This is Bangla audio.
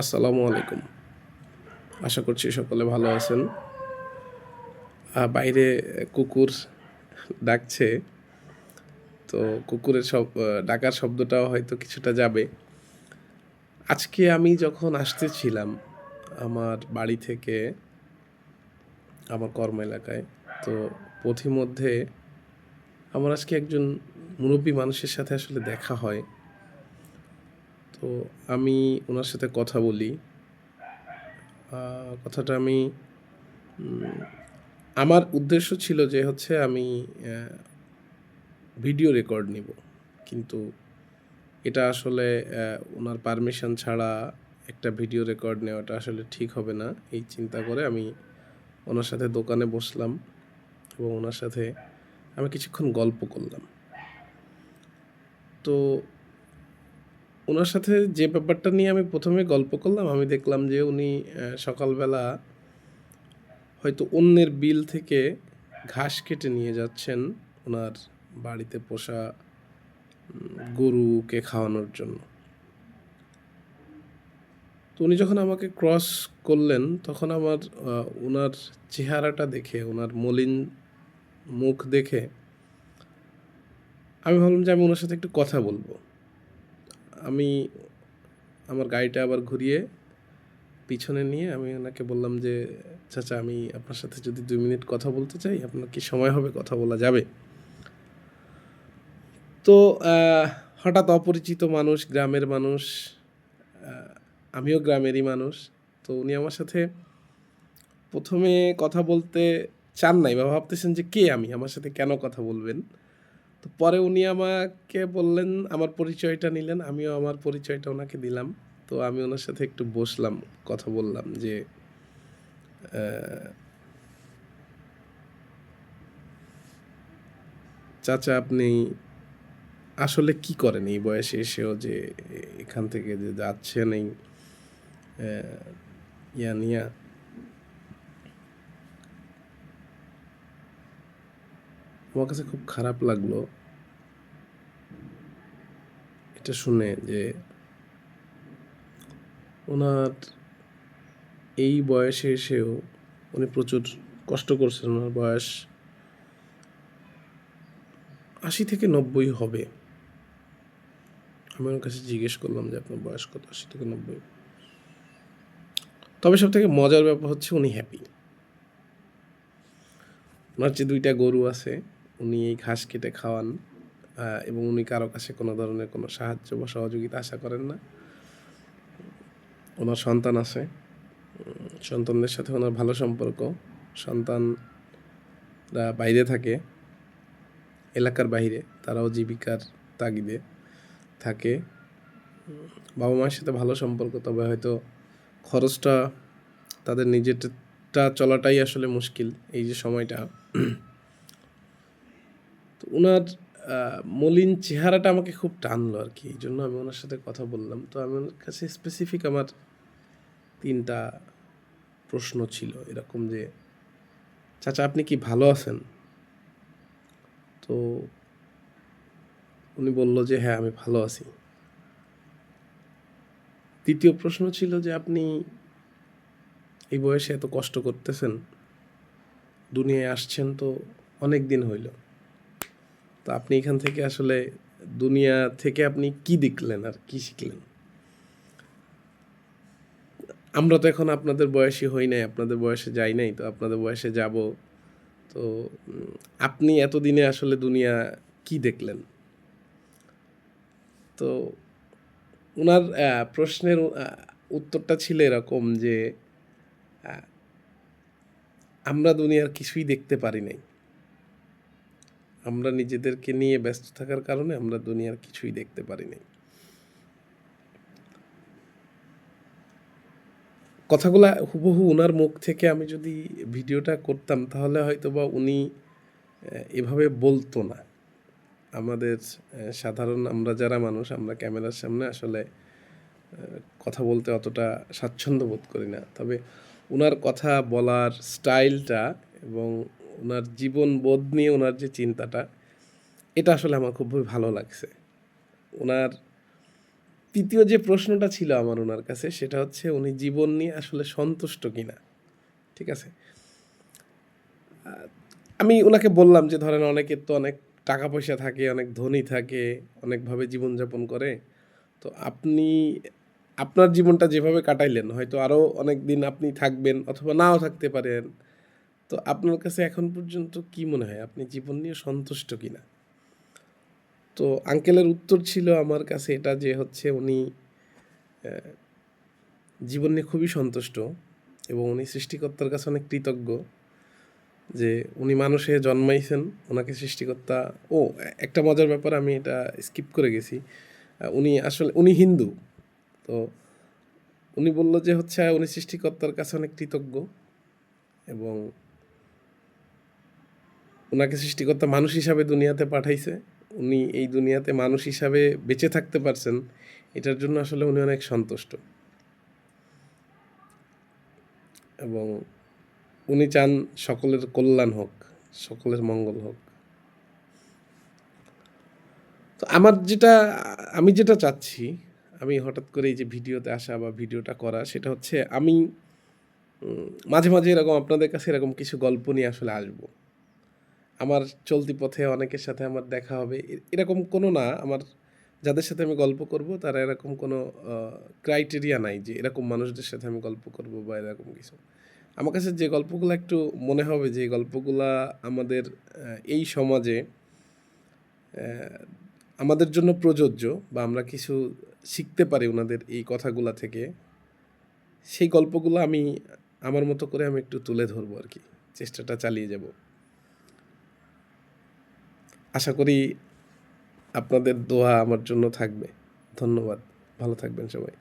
আসসালামু আলাইকুম। আশা করছি সকলে ভালো আছেন। বাইরে কুকুর ডাকছে, তো কুকুরের সব ডাকার শব্দটাও হয়তো কিছুটা যাবে। আজকে আমি যখন আসতেছিলাম আমার বাড়ি থেকে, আমার কর্ম এলাকায়, তো পথিমধ্যে আমার আজকে একজন মুরব্বী মানুষের সাথে আসলে দেখা হয়। তো আমি ওনার সাথে কথা বলি। কথাটা আমি আমার উদ্দেশ্য ছিল যে হচ্ছে আমি ভিডিও রেকর্ড নিব। কিন্তু এটা আসলে ওনার পারমিশন ছাড়া একটা ভিডিও রেকর্ড নেওয়াটা আসলে ঠিক হবে না। এই চিন্তা করে আমি ওনার সাথে দোকানে বসলাম এবং ওনার সাথে আমি কিছুক্ষণ গল্প করলাম। তো ওনার সাথে যে ব্যাপারটা নিয়ে আমি প্রথমে গল্প করলাম, আমি দেখলাম যে উনি সকালবেলা হয়তো অন্যের বিল থেকে ঘাস কেটে নিয়ে যাচ্ছেন ওনার বাড়িতে পোষা গরুকে খাওয়ানোর জন্য। তো উনি যখন আমাকে ক্রস করলেন, তখন আমার ওনার চেহারাটা দেখে ওনার মলিন মুখ দেখে আমি ভাবলাম যে আমি ওনার সাথে একটু কথা বলব। আমি আমার গাড়িটা আবার ঘুরিয়ে পিছনে নিয়ে আমি ওনাকে বললাম যে, চাচা, আমি আপনার সাথে যদি দুই মিনিট কথা বলতে চাই, আপনার কি সময় হবে? কথা বলা যাবে? তো হঠাৎ অপরিচিত মানুষ, গ্রামের মানুষ আমিও গ্রামেরই মানুষ, তো উনি আমার সাথে প্রথমে কথা বলতে চান নাই বা ভাবতেছেন যে কে আমি? আমার সাথে কেন কথা বলবেন? তো পরে উনি আমাকে বললেন, আমার পরিচয়টা নিলেন, আমিও আমার পরিচয়টা ওনাকে দিলাম। তো আমি ওনার সাথে একটু বসলাম, কথা বললাম যে চাচা আপনি আসলে কি করেন এই বয়সে এসেও যে এখান থেকে যে যাচ্ছেন এই ইয়া নিয়া? আমার কাছে খুব খারাপ লাগল, এটা শুনে যে ওনার এই বয়সে এসেও উনি প্রচুর কষ্ট করছেন, ওনার বয়স আশি থেকে নব্বই হবে। আমি ওনার কাছে জিজ্ঞেস করলাম যে আপনার বয়স কত? আশি থেকে নব্বই। তবে সব থেকে মজার ব্যাপার হচ্ছে উনি হ্যাপি ওনার যে দুইটা গরু আছে। উনি এই ঘাস কেটে খাওয়ান এবং উনি কারও কাছে কোনো ধরনের কোনো সাহায্য বা সহযোগিতা আশা করেন না। ওনার সন্তান আছে, সন্তানদের সাথে ওনার ভালো সম্পর্ক। সন্তানরা বাইরে থাকে, এলাকার বাইরে, তারাও জীবিকার তাগিদে থাকে। বাবা মায়ের সাথে ভালো সম্পর্ক, তবে হয়তো খরচটা তাদের নিজেরটা চলাটাই আসলে মুশকিল। এই যে সময়টা তো ওনার মলিন চেহারাটা আমাকে খুব টানলো আর কি এই জন্য আমি ওনার সাথে কথা বললাম। তো আমি ওনার কাছে স্পেসিফিক আমার তিনটা প্রশ্ন ছিল এরকম যে, চাচা, আপনি কি ভালো আছেন? তো উনি বলল যে হ্যাঁ আমি ভালো আছি। দ্বিতীয় প্রশ্ন ছিল যে, আপনি এই বয়সে এত কষ্ট করতেছেন, দুনিয়ায় আসছেন তো অনেক দিন হইল। তো আপনি এখান থেকে আসলে দুনিয়া থেকে আপনি কি দেখলেন আর কি শিখলেন? আমরা তো এখন আপনাদের বয়সী হই নাই, আপনাদের বয়সে যাই নাই, তো আপনাদের বয়সে যাব। তো আপনি এতদিনে আসলে দুনিয়া কি দেখলেন? তো ওনার প্রশ্নের উত্তরটা ছিল এরকম যে আমরা দুনিয়ার কিছুই দেখতে পারি নাই। আমরা নিজেদেরকে নিয়ে ব্যস্ত থাকার কারণে আমরা দুনিয়ার কিছুই দেখতে পারি নাই কথাগুলা হুবহু ওনার মুখ থেকে আমি যদি ভিডিওটা করতাম, তাহলে হয়তো বা উনি এভাবে বলতো না। আমাদের সাধারণ আমরা যারা মানুষ, আমরা ক্যামেরার সামনে আসলে কথা বলতে অতটা স্বাচ্ছন্দ্য বোধ করি না। তবে ওনার কথা বলার স্টাইলটা এবং ওনার জীবন বোধ নিয়ে ওনার যে চিন্তাটা, এটা আসলে আমার খুবই ভালো লাগছে। ওনার তৃতীয় যে প্রশ্নটা ছিল আমার ওনার কাছে, সেটা হচ্ছে উনি জীবন নিয়ে আসলে সন্তুষ্ট কিনা, ঠিক আছে? আমি ওনাকে বললাম যে, ধরেন অনেকের তো অনেক টাকা পয়সা থাকে, অনেক ধনী থাকে, অনেকভাবে জীবনযাপন করে। তো আপনি, আপনার জীবনটা যেভাবে কাটাইলেন, হয়তো আরও অনেক দিন আপনি থাকবেন অথবা নাও থাকতে পারেন তো আপনার কাছে এখন পর্যন্ত কি মনে হয়? আপনি জীবন নিয়ে সন্তুষ্ট কিনা? তো আঙ্কেলের উত্তর ছিল আমার কাছে এটা যে হচ্ছে উনি জীবন নিয়ে খুবই সন্তুষ্ট এবং উনি সৃষ্টিকর্তার কাছে অনেক কৃতজ্ঞ যে উনি মানুষে জন্মাইছেন, ওনাকে সৃষ্টিকর্তা, ও, একটা মজার ব্যাপার আমি এটা স্কিপ করে গেছি, উনি আসলে, উনি হিন্দু, তো উনি বলল যে হচ্ছে উনি সৃষ্টিকর্তার কাছে অনেক কৃতজ্ঞ এবং ওনাকে সৃষ্টিকর্তা মানুষ হিসাবে দুনিয়াতে পাঠাইছে। উনি এই দুনিয়াতে মানুষ হিসাবে বেঁচে থাকতে পারছেন। এটার জন্য আসলে উনি অনেক সন্তুষ্ট। এবং উনি চান সকলের কল্যাণ হোক, সকলের মঙ্গল হোক। তো আমার যেটা, আমি যেটা চাচ্ছি, আমি হঠাৎ করে এই যে ভিডিওতে আসা বা ভিডিওটা করা, সেটা হচ্ছে আমি মাঝে মাঝে এরকম আপনাদের কাছে এরকম কিছু গল্প নিয়ে আসলে আসব। আমার চলতি পথে অনেকের সাথে আমার দেখা হবে। এরকম কোনো না, আমার যাদের সাথে আমি গল্প করব, তারা এরকম কোনো ক্রাইটেরিয়া নাই যে এরকম মানুষদের সাথে আমি গল্প করব বা এরকম কিছু। আমার কাছে যে গল্পগুলো একটু মনে হবে, যে গল্পগুলা আমাদের এই সমাজে আমাদের জন্য প্রযোজ্য বা আমরা কিছু শিখতে পারি ওনাদের এই কথাগুলা থেকে, সেই গল্পগুলো আমি, আমার মতো করে আমি একটু তুলে ধরবো আর কি। চেষ্টাটা চালিয়ে যাব। আশা করি আপনাদের দোয়া আমার জন্য থাকবে। ধন্যবাদ। ভালো থাকবেন সবাই।